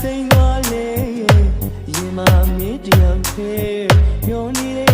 စိန်တော်လေးရင်မမေးတရားဖေးမျောနေတဲ့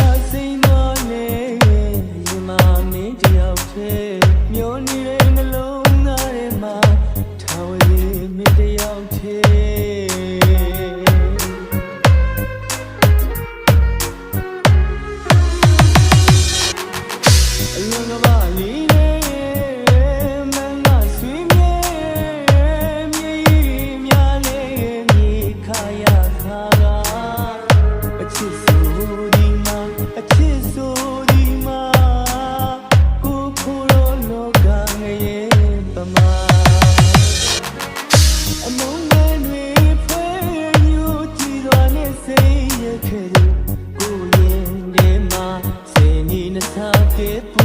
I see escape